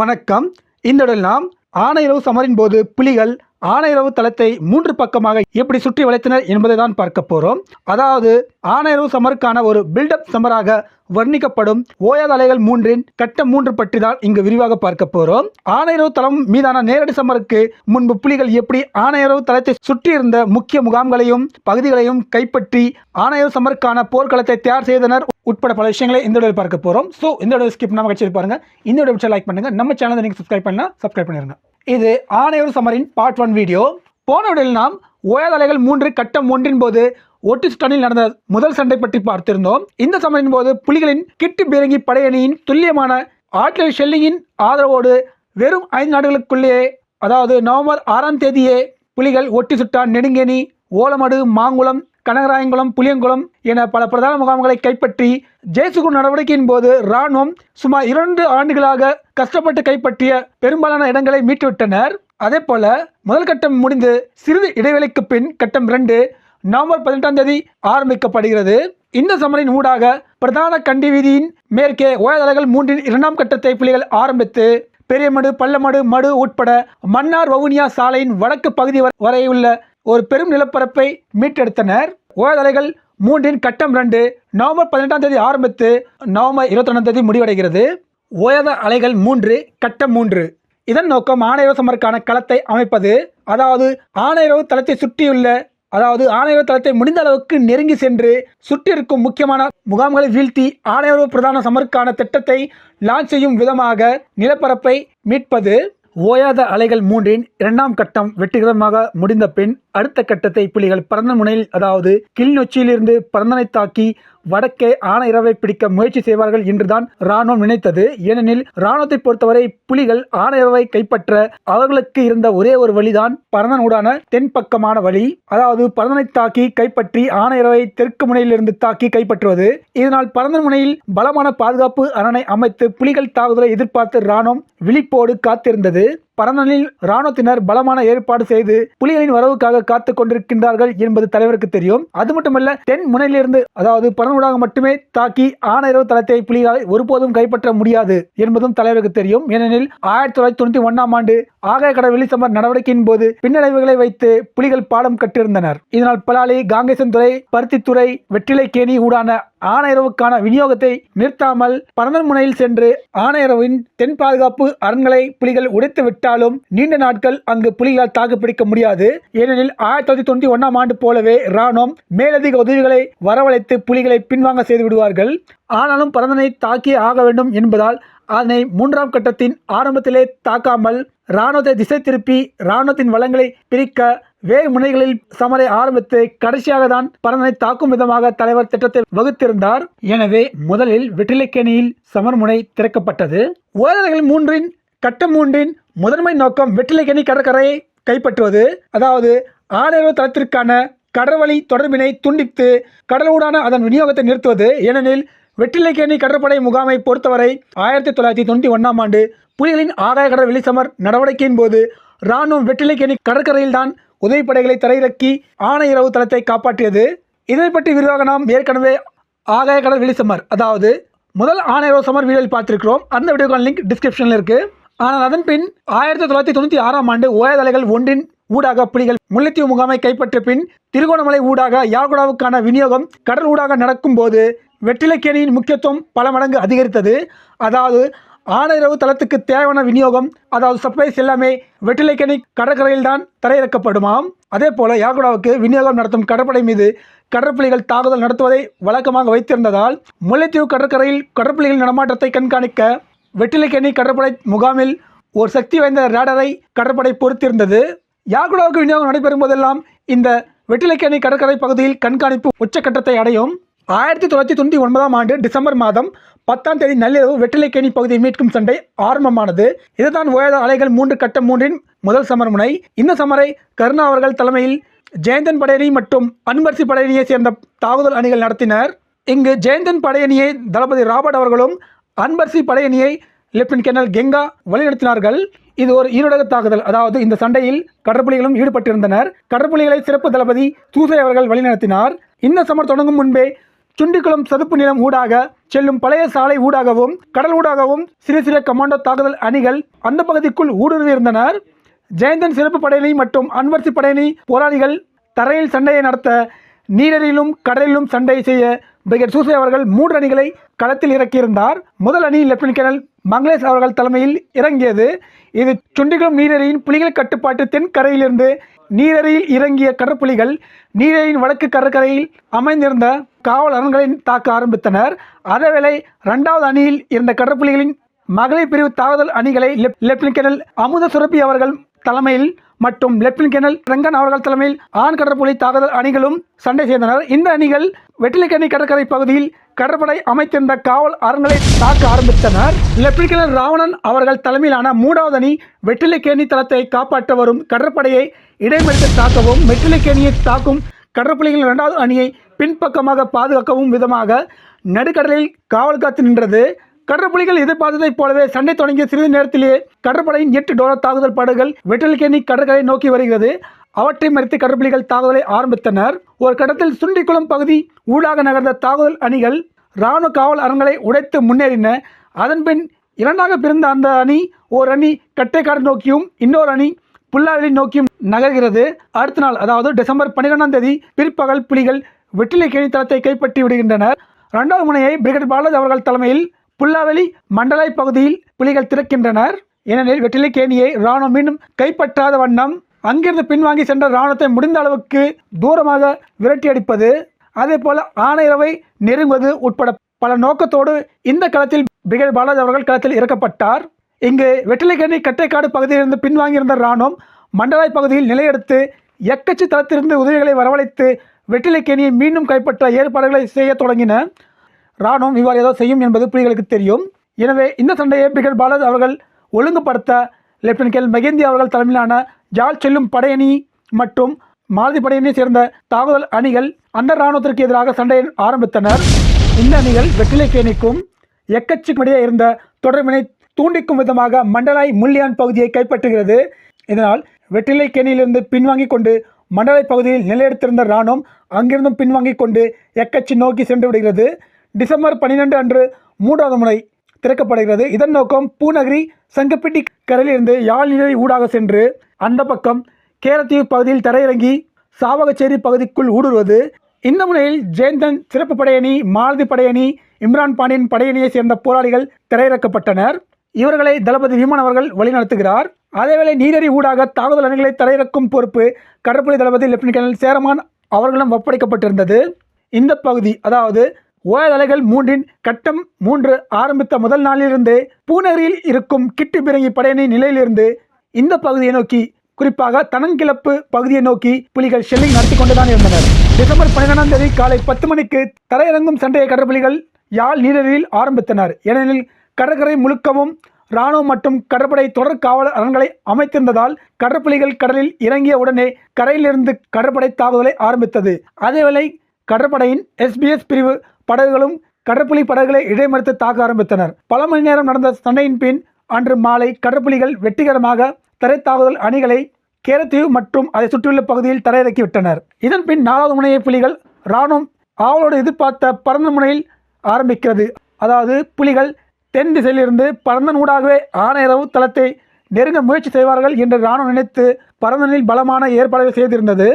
வணக்கம். இந்த நாம் ஆனையிரவு சமரின் போது புலிகள் ஆனையரவு தளத்தை மூன்று பக்கமாக எப்படி சுற்றி வளைத்தனர் என்பதை தான் பார்க்க போகிறோம் அதாவது ஆனையரவு சமருக்கான ஒரு பில்டப் சமராக வர்ணிக்கப்படும் ஓயாத அலைகள் மூன்றின் கட்ட மூன்று பற்றி தான் இங்கு விரிவாக பார்க்க போகிறோம் ஆனையரவு தளம் மீதான நேரடி சமருக்கு முன்பு புலிகள் எப்படி ஆனையரவு தளத்தை சுற்றியிருந்த முக்கிய முகாம்களையும் பகுதிகளையும் கைப்பற்றி ஆனையரவு சமருக்கான போர்க்களத்தை தயார் செய்தனர் உட்பட பல விஷயங்களை இந்த வீடியோவில் பார்க்க போகிறோம் ஸோ இந்த வீடியோ ஸ்கிப் நம்ம கட்சி பாருங்கள் இந்த வீடியோ லைக் பண்ணுங்கள் நம்ம சேனலை நீங்கள் சப்ஸ்கிரைப் பண்ணால் சப்ஸ்கிரைப் பண்ணிருங்க. இது ஆனையூர் சமரின் பார்ட் ஒன் வீடியோ போன வீடியோவில் நாம் ஓயாதலைகள் மூன்று கட்டம் ஒன்றின் போது ஒட்டிஸ்டனில் நடந்த முதல் சண்டை பற்றி பார்த்திருந்தோம். இந்த சமரின் போது புலிகளின் கிட்டு பீரங்கி படையணியின் துல்லியமான ஆட்லரி ஷெல்லிங்கின் ஆதரவோடு வெறும் ஐந்து நாடுகளுக்குள்ளேயே அதாவது நவம்பர் ஆறாம் தேதியே புலிகள் ஒட்டி சுட்டான் நெடுங்கேணி ஓலமடு மாங்குளம் கனகராயங்குளம் புளியங்குளம் என பல பிரதான முகாம்களை கைப்பற்றி ஜெயசுகு நடவடிக்கையின் போது இராணுவம் சுமார் இரண்டு ஆண்டுகளாக கஷ்டப்பட்டு கைப்பற்றிய பெரும்பாலான இடங்களை மீட்டுவிட்டனர். அதே போல முதல் கட்டம் முடிந்து சிறிது இடைவெளிக்கு பின் கட்டம் இரண்டு நவம்பர் பதினெட்டாம் தேதி ஆரம்பிக்கப்படுகிறது. இந்த சமரின் ஊடாக பிரதான கண்டி வீதியின் மேற்கே ஓயதலைகள் மூன்றின் இரண்டாம் கட்டத்தை புலிகள் ஆரம்பித்து பெரியமடு பள்ளமடு மடு உட்பட மன்னார் வவுனியா சாலையின் வடக்கு பகுதி வ- ஒரு பெரும் நிலப்பரப்பை மீட்டெடுத்தனர். ஓயதலைகள் மூன்றின் கட்டம் ரெண்டு நவம்பர் பதினெட்டாம் தேதி ஆரம்பித்து நவம்பர் இருபத்தி ரெண்டாம் தேதி முடிவடைகிறது. ஓயாத அலைகள் மூன்று கட்டம் மூன்று. இதன் நோக்கம் ஆணையரவு சமருக்கான களத்தை அமைப்பது. அதாவது ஆணையரவு தளத்தை சுற்றியுள்ள அதாவது ஆணையரவு தளத்தை முடிந்த அளவுக்கு நெருங்கி சென்று சுற்றியிருக்கும் முக்கியமான முகாம்களை வீழ்த்தி ஆணையரவு பிரதான சமருக்கான திட்டத்தை லான்ச் செய்யும் விதமாக நிலப்பரப்பை மீட்பது. ஓயாத அலைகள் மூன்றின் இரண்டாம் கட்டம் வெற்றிகரமாக முடிந்த பின் அடுத்த கட்டத்தை புலிகள் பரந்த முனையில் அதாவது கிளிநொச்சியிலிருந்து பரந்தனை தாக்கி வடக்கே ஆனையிறவை பிடிக்க முயற்சி செய்வார்கள் என்றுதான் ராணுவம் நினைத்தது. ஏனெனில் ராணுவத்தை பொறுத்தவரை புலிகள் ஆனையிறவை கைப்பற்ற அவர்களுக்கு இருந்த ஒரே ஒரு வழிதான் பரந்தனூடான தென் பக்கமான வழி. அதாவது பரந்தனை தாக்கி கைப்பற்றி ஆன தெற்கு முனையிலிருந்து தாக்கி கைப்பற்றுவது. இதனால் பரந்தன் முனையில் பலமான பாதுகாப்பு அரணை அமைத்து புலிகள் தாக்குதலை எதிர்பார்த்து ராணுவம் விழிப்போடு காத்திருந்தது. பரந்தனில் இராணுவத்தினர் பலமான ஏற்பாடு செய்து புலிகளின் வரவுக்காக காத்து கொண்டிருக்கின்றார்கள் என்பது தலைவருக்கு தெரியும். அது மட்டுமல்ல தென் முனையிலிருந்து அதாவது பரநூடாக மட்டுமே தாக்கி ஆனையரவு தளத்தை புலிகளால் ஒருபோதும் கைப்பற்ற முடியாது என்பதும் தலைவருக்கு தெரியும். ஏனெனில் ஆயிரத்தி தொள்ளாயிரத்தி தொண்ணூத்தி ஒன்னாம் ஆண்டு ஆகாய கடல் வெளிச்சமர் நடவடிக்கையின் போது பின்னடைவுகளை வைத்து புலிகள் பாடம் கட்டிருந்தனர் இதனால் பலாலி காங்கேசன்துறை பருத்தித்துறை வெற்றிலை கேணி ஊடான ஆணையரவுக்கான விநியோகத்தை நிறுத்தாமல் பரந்தன்முனையில் சென்று ஆனையரவின் தென் பாதுகாப்பு அரண்களை புலிகள் உடைத்து விட்டாலும் நீண்ட நாட்கள் அங்கு புலிகளால் தாக்குப்பிடிக்க முடியாது. ஏனெனில் ஆயிரத்தி தொள்ளாயிரத்தி தொண்ணூத்தி ஒன்றாம் ஆண்டு போலவே ராணுவம் மேலதிக உதவிகளை வரவழைத்து புலிகளை பின்வாங்க செய்து விடுவார்கள். ஆனாலும் பரந்தனை தாக்கியே ஆக வேண்டும் என்பதால் அதனை மூன்றாம் கட்டத்தின் ஆரம்பத்திலே தாக்காமல் இராணுவத்தை திசை திருப்பி இராணுவத்தின் வளங்களை பிரிக்க வேறு முனைகளில் சமரை ஆரம்பித்து கடைசியாக தான் பரந்தனை தாக்கும் விதமாக தலைவர் திட்டத்தை வகுத்திருந்தார். எனவே முதலில் வெற்றிலைக்கேணியில் சமர்முனை திறக்கப்பட்டது. ஓதல்கள் மூன்றின் கட்டம் மூன்றின் முதன்மை நோக்கம் வெற்றிலைக்கேணி கடற்கரையை கைப்பற்றுவது. அதாவது ஆதரவு தளத்திற்கான கடற்வழி தொடர்பினை துண்டித்து கடலூடான அதன் விநியோகத்தை நிறுத்துவது. ஏனெனில் வெற்றிலைக்கேணி கடற்படை முகாமை பொறுத்தவரை ஆயிரத்தி தொள்ளாயிரத்தி தொண்ணூற்றி ஒன்றாம் ஆண்டு புலிகளின் ஆதாய கடல் வெளிசமர் நடவடிக்கையின் போது இராணுவம் வெற்றிலைக்கேணி கடற்கரையில்தான் உதவிப்படைகளை தரையிறக்கி ஆணையரவு தளத்தை காப்பாற்றியது. இதை பற்றி விரிவாக நாம் ஏற்கனவே ஆகாய கடல் வெளிசமர் அதாவது முதல் ஆணையரவு சமர் வீடியோவில் பார்த்திருக்கிறோம். அந்த வீடியோக்கான லிங்க் டிஸ்கிரிப்ஷனில் இருக்குது ஆனால் அதன் பின் ஆயிரத்தி தொள்ளாயிரத்தி தொண்ணூற்றி ஆறாம் ஆண்டு ஓயதலைகள் ஒன்றின் ஊடாக புலிகள் முல்லைத்தீவு முகாமை கைப்பற்றிய பின் திருகோணமலை ஊடாக யாழ்குடாவுக்கான விநியோகம் கடல் ஊடாக நடக்கும்போது வெற்றிலைக்கேணியின் முக்கியத்துவம் பல மடங்கு அதிகரித்தது. அதாவது ஆணையரவு தளத்துக்கு தேவையான விநியோகம் அதாவது சப்ளைஸ் எல்லாமே வெற்றிலைக்கேணி கடற்கரையில் தான் தரையிறக்கப்படுமாம். அதே போல யாகுடாவுக்கு விநியோகம் நடத்தும் கடற்படை மீது கடற்புலிகள் தாக்குதல் நடத்துவதை வழக்கமாக வைத்திருந்ததால் முல்லைத்தீவு கடற்கரையில் கடற்புலிகளின் நடமாட்டத்தை கண்காணிக்க வெற்றிலைக்கேணி கடற்படை முகாமில் ஒரு சக்தி வாய்ந்த ரேடரை கடற்படை பொறுத்திருந்தது. யாகுடாவுக்கு விநியோகம் நடைபெறும் போதெல்லாம் இந்த வெற்றிலைக்கேணி கடற்கரை பகுதியில் கண்காணிப்பு உச்சக்கட்டத்தை அடையும். ஆயிரத்தி தொள்ளாயிரத்தி தொண்ணூற்றி ஒன்பதாம் ஆண்டு டிசம்பர் மாதம் பத்தாம் தேதி நள்ளிரவு வெற்றிலைக்கேணி பகுதியை மீட்கும் சண்டை ஆரம்பமானது. இதுதான் ஓயாத அலைகள் மூன்று கட்டம் மூன்றின் முதல் சமர்முனை. இந்த சமரை கருணா அவர்கள் தலைமையில் ஜெயந்தன் படையணி மற்றும் அன்பரசி படையணியை சேர்ந்த தாக்குதல் அணிகள் நடத்தினர். இங்கு ஜெயந்தன் படையணியை தளபதி ராபர்ட் அவர்களும் அன்பர்சி படையணியை லெப்டினன்ட் கர்னல் கெங்கா வழிநடத்தினார்கள். இது ஒரு ஈரோடக தாக்குதல். அதாவது இந்த சண்டையில் கடற்புலிகளும் ஈடுபட்டிருந்தனர். கடற்புலிகளை சிறப்பு தளபதி தூசை அவர்கள் வழிநடத்தினார். இந்த சமர் தொடங்கும் முன்பே சுண்டிக்குளம் சதுப்பு நிலம் ஊடாக செல்லும் பழைய சாலை ஊடாகவும் கடல் ஊடாகவும் சிறு சிறு கமாண்டோ தாக்குதல் அணிகள் அந்த பகுதிக்குள் ஊடுருவி இருந்தனர். ஜெயந்தன் சிறப்பு படையணி மற்றும் அன்வர்சி படையணி போராளிகள் தரையில் சண்டையை நடத்த நீரிலும் கடலிலும் சண்டை செய்ய பிரிகேட் சூசை அவர்கள் மூன்று அணிகளை களத்தில் இறக்கியிருந்தார். முதல் அணி லெப்டினன்ட் கேர்னல் மங்களேஷ் அவர்கள் தலைமையில் இறங்கியது. இது சுண்டிகுளம் நீரறியின் புலிகள் கட்டுப்பாட்டு தென்கரையிலிருந்து நீரறியில் இறங்கிய கடற்புலிகள் நீரறியின் வடக்கு கடற்கரையில் அமைந்திருந்த காவல் அரண்களை தாக்க ஆரம்பித்தனர். அதேவேளை இரண்டாவது அணியில் இருந்த கடற்புலிகளின் மகளிர் பிரிவு தாக்குதல் அணிகளை லெப்- லெப்டினன்ட் கேர்னல் அமுத சுரப்பி அவர்கள் தலைமையில் மற்றும் லெப்டினன்ட் கேர்னல் ரங்கன் அவர்கள் தலைமையில் ஆண் கடற்புலி தாக்குதல் அணிகளும் சண்டை செய்தனர் இந்த அணிகள் வெட்டிலிக்கணி கடற்கரை பகுதியில் கடற்படை அமைத்திருந்த காவல் அரண்களை தாக்க ஆரம்பித்தனர். லெப்டினன்ட் கேர்னல் ராவணன் அவர்கள் தலைமையிலான மூன்றாவது அணி வெற்றிலைக்கேணி தளத்தை காப்பாற்ற வரும் கடற்படையை இடைமறித்து தாக்கவும் வெற்றிலைக்கேணியை தாக்கும் கடற்புலிகளின் இரண்டாவது அணியை பின்பக்கமாக பாதுகாக்கவும் விதமாக நடுக்கடலில் காவல் காத்து நின்றது. கடற்புலிகள் எதிர்பார்த்ததைப் போலவே சண்டை தொடங்கிய சிறிது நேரத்திலேயே கடற்படையின் எட்டு டோலர் தாக்குதல் படகுகள் வெட்டலிக்கேணி கடற்கரை நோக்கி வருகிறது. அவற்றை மறித்து கடற்புலிகள் தாக்குதலை ஆரம்பித்தனர். ஒரு கடத்தில் சுண்டிக்குளம் பகுதி ஊடாக நகர்ந்த தாக்குதல் அணிகள் இராணுவ காவல் அரண்களை உடைத்து முன்னேறின. அதன்பின் இரண்டாக பிரிந்த அந்த அணி ஓர் அணி கட்டைக்காடு நோக்கியும் இன்னொரு அணி புல்லாவெளி நோக்கியும் நகர்கிறது. அடுத்த நாள் அதாவது டிசம்பர் பன்னிரெண்டாம் தேதி பிற்பகல் புலிகள் வெற்றிலைக்கேணி தளத்தை கைப்பற்றி விடுகின்றனர். இரண்டாவது முனையை பிரிகேட் பாலாஜி அவர்கள் தலைமையில் புல்லாவெளி மண்டலாய் பகுதியில் புலிகள் திறக்கின்றனர். ஏனெனில் வெற்றிலைக்கேணியை இராணுவம் மீண்டும் கைப்பற்றாத வண்ணம் அங்கிருந்து பின்வாங்கி சென்ற இராணுவத்தை முடிந்த அளவுக்கு தூரமாக விரட்டி அடிப்பது. அதே போல ஆணையரவை நெருங்குவது உட்பட பல நோக்கத்தோடு இந்த களத்தில் பிரிகேட் பாலாஜி அவர்கள் களத்தில் இறக்கப்பட்டார். இங்கு வெற்றிலைக்கேணி கட்டைக்காடு பகுதியிலிருந்து பின்வாங்கியிருந்த இராணுவம் மண்டலாய் பகுதியில் நிலையெடுத்து எக்கச்சி தளத்திலிருந்து உதவிகளை வரவழைத்து வெற்றிலைக்கேணியை மீண்டும் கைப்பற்ற ஏற்பாடுகளை செய்ய தொடங்கின. இராணுவம் இவ்வாறு ஏதோ செய்யும் என்பது புலிகளுக்கு தெரியும். எனவே இந்த சண்டையை பிரிகேட் பாலாஜ் அவர்கள் ஒழுங்குபடுத்த லெப்டினன்ட் கேல் மகேந்தி அவர்கள் தலைமையிலான ஜால் செல்லும் படையணி மற்றும் மாலதி படையணியை சேர்ந்த தாக்குதல் அணிகள் அந்த இராணுவத்திற்கு எதிராக சண்டையை ஆரம்பித்தனர். இந்த அணிகள் வெற்றிலைக்கேணிக்கும் எக்கச்சிக்கமிடையே இருந்த தொடர்பினை தூண்டிக்கும் விதமாக மண்டலாய் முள்ளியான் பகுதியை கைப்பற்றுகிறது. இதனால் வெற்றிலை கேணியிலிருந்து பின்வாங்கிக் கொண்டு மண்டலை பகுதியில் நிலையெடுத்திருந்த இராணுவம் அங்கிருந்தும் பின்வாங்கி கொண்டு எக்கச்சி நோக்கி சென்று விடுகிறது. டிசம்பர் பன்னிரெண்டு அன்று மூன்றாவது முறை திறக்கப்படுகிறது. இதன் நோக்கம் பூநகரி சங்கப்பிட்டி கரையிலிருந்து யாழ்நிலை ஊடாக சென்று அந்த பக்கம் கேரத்தீவு பகுதியில் தரையிறங்கி சாவகச்சேரி பகுதிக்குள் ஊடுருவது. இந்த முனையில் ஜெயந்தன் சிறப்பு படையணி மாலதி படையணி இம்ரான் பாண்டியன் படையணியை சேர்ந்த போராளிகள் திரையிறக்கப்பட்டனர். இவர்களை தளபதி விமான் அவர்கள் வழிநடத்துகிறார். அதேவேளை நீரறி ஊடாக தாக்குதல் அணிகளை தரையிறக்கும் பொறுப்பு கடற்படை தளபதி லெப்டினன்ட் கேர்னல் சேரமான் அவர்களிடம் ஒப்படைக்கப்பட்டிருந்தது. இந்த பகுதி அதாவது ஓயதலைகள் மூன்றின் கட்டம் மூன்று ஆரம்பித்த முதல் நாளிலிருந்து பூநகரியில் இருக்கும் கிட்டு பிறங்கி படையணி நிலையிலிருந்து இந்த பகுதியை நோக்கி குறிப்பாக தனங்கிழப்பு பகுதியை நோக்கி புலிகள் ஷெல்லிங் நடத்தி கொண்டுதான் இருந்தனர். டிசம்பர் பன்னிரெண்டாம் தேதி காலை பத்து மணிக்கு தரையிறங்கும் சண்டையை கடற்புலிகள் யாழ் நீரில் ஆரம்பித்தனர். ஏனெனில் கடற்கரை முழுக்கவும் இராணுவம் மற்றும் கடற்படை தொடர் காவல் அரண்களை அமைத்திருந்ததால் கடற்புலிகள் கடலில் இறங்கிய உடனே கரையிலிருந்து கடற்படை தாக்குதலை ஆரம்பித்தது. அதேவேளை கடற்படையின் எஸ்பிஎஸ் பிரிவு படகுகளும் கடற்புலி படகுகளை இடைமறித்து தாக்க ஆரம்பித்தனர். பல மணி நேரம் நடந்த சண்டையின் பின் அன்று மாலை கடற்புலிகள் வெற்றிகரமாக தரை தாக்குதல் அணிகளை கேரத்தீவு மற்றும் அதை சுற்றியுள்ள பகுதியில் தரையிறக்கிவிட்டனர். இதன் பின் நாலாவது முனைய புலிகள் இராணுவம் ஆவலோடு எதிர்பார்த்த பரந்த முனையில் ஆரம்பிக்கிறது. அதாவது புலிகள் தென் திசையிலிருந்து பரந்தனூடாகவே ஆனையரவு தளத்தை நெருங்க முயற்சி செய்வார்கள் என்று இராணுவம் நினைத்து பரந்தனில் பலமான ஏற்பாடுகள் செய்திருந்தது.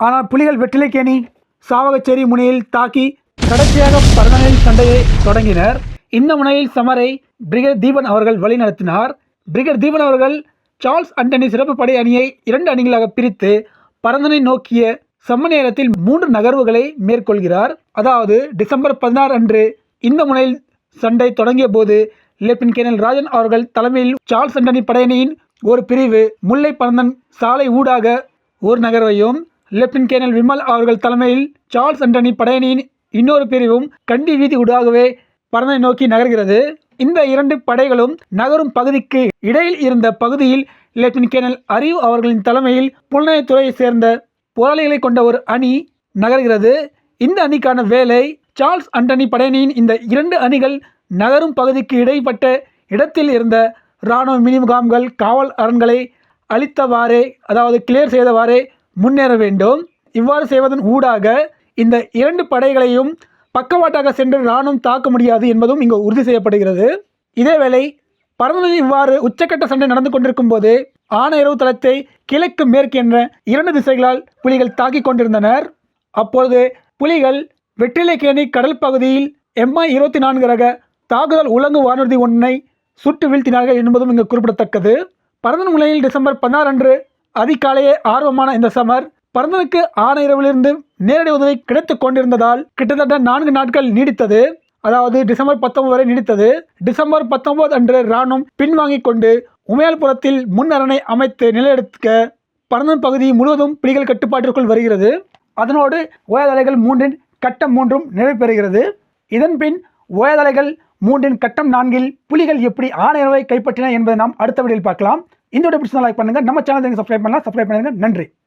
ஆனால் புலிகள் வெற்றிலைக்கேணி சாவகச்சேரி முனையில் தாக்கி கடைசியாக பரந்தனில் சண்டையை தொடங்கினர். இந்த முனையில் சமரை பிரிகேட் தீபன் அவர்கள் வழிநடத்தினார். பிரிகேட் தீபன் அவர்கள் சார்ல்ஸ் அண்டனி சிறப்பு படை அணியை இரண்டு அணிகளாக பிரித்து பரந்தனை நோக்கிய சம நேரத்தில் மூன்று நகர்வுகளை மேற்கொள்கிறார். அதாவது டிசம்பர் பதினாறு அன்று இந்த முனையில் சண்டை தொடங்கிய போது லெப்டினன்ட் கேர்னல் ராஜன் அவர்கள் தலைமையில் சார்ல்ஸ் அண்டனி படையணியின் ஒரு பிரிவு முல்லை பரந்தன் சாலை ஊடாக ஒரு நகர்வையும் லெப்டினன்ட் கேர்னல் விமல் அவர்கள் தலைமையில் சார்ல்ஸ் அண்டனி படையணியின் இன்னொரு பிரிவும் கண்டி வீதி ஊடாகவே பரந்தனை நோக்கி நகர்கிறது. இந்த இரண்டு படைகளும் நகரும் பகுதிக்கு இடையில் இருந்த பகுதியில் லெப்டினன்ட் கேர்னல் அறிவு அவர்களின் தலைமையில் புலனாய்வுத்துறையைச் சேர்ந்த போராளிகளை கொண்ட ஒரு அணி நகர்கிறது. இந்த அணிக்கான வேலை சார்ல்ஸ் அண்டனி படையணியின் இந்த இரண்டு அணிகள் நகரும் பகுதிக்கு இடைப்பட்ட இடத்தில் இருந்த இராணுவ மினி முகாம்கள் காவல் அரண்களை அழித்தவாறே அதாவது கிளியர் செய்தவாறே முன்னேற வேண்டும். இவ்வாறு செய்வதன் ஊடாக இந்த இரண்டு படைகளையும் பக்கவாட்டாக சென்று இராணுவம் தாக்க முடியாது என்பதும் இங்கு உறுதி செய்யப்படுகிறது. இதேவேளை பரந்தனில் இவ்வாறு உச்சக்கட்ட சண்டை நடந்து கொண்டிருக்கும் போது ஆணையரவு தளத்தை கிழக்கு மேற்கு என்ற இரண்டு திசைகளால் புலிகள் தாக்கிக் கொண்டிருந்தனர். அப்பொழுது புலிகள் வெற்றிலைக்கேணி கடல் பகுதியில் எம்ஐ இருபத்தி நான்கு ரக தாக்குதல் உலங்கு வானூர்தி ஒன்றை சுட்டு வீழ்த்தினார்கள் என்பதும் இங்கு குறிப்பிடத்தக்கது. பரந்தன் முனையில் டிசம்பர் பதினாறு அன்று அதிகாலையே ஆர்வமான இந்த சமர் பரந்தனுக்கு ஆணையரவிலிருந்து நேரடி உதவி கிடைத்துக் கொண்டிருந்ததால் கிட்டத்தட்ட நான்கு நாட்கள் நீடித்தது. அதாவது டிசம்பர் பத்தொன்பது வரை நீடித்தது. டிசம்பர் பத்தொன்பது அன்று இராணுவம் பின்வாங்கிக் கொண்டு உமையால்புரத்தில் முன் அரணை அமைத்து நிலையெடுக்க பரந்தன் பகுதி முழுவதும் புலிகள் கட்டுப்பாட்டிற்குள் வருகிறது. அதனோடு ஓயாதலைகள் மூன்றின் கட்டம் மூன்றும் நிறைவு பெறுகிறது இதன்பின் ஓயாதலைகள் மூன்றின் கட்டம் நான்கில் புலிகள் எப்படி ஆணையரவை கைப்பற்றின என்பதை நாம் அடுத்த வீடியோவில் பார்க்கலாம். இந்த வீடியோ பிடிச்சா லைக் பண்ணுங்கள் நம்ம சேனல் சப்ஸ்கிரைப் பண்ணலாம். சப்ஸ்கிரைப் பண்ணுங்கள் நன்றி.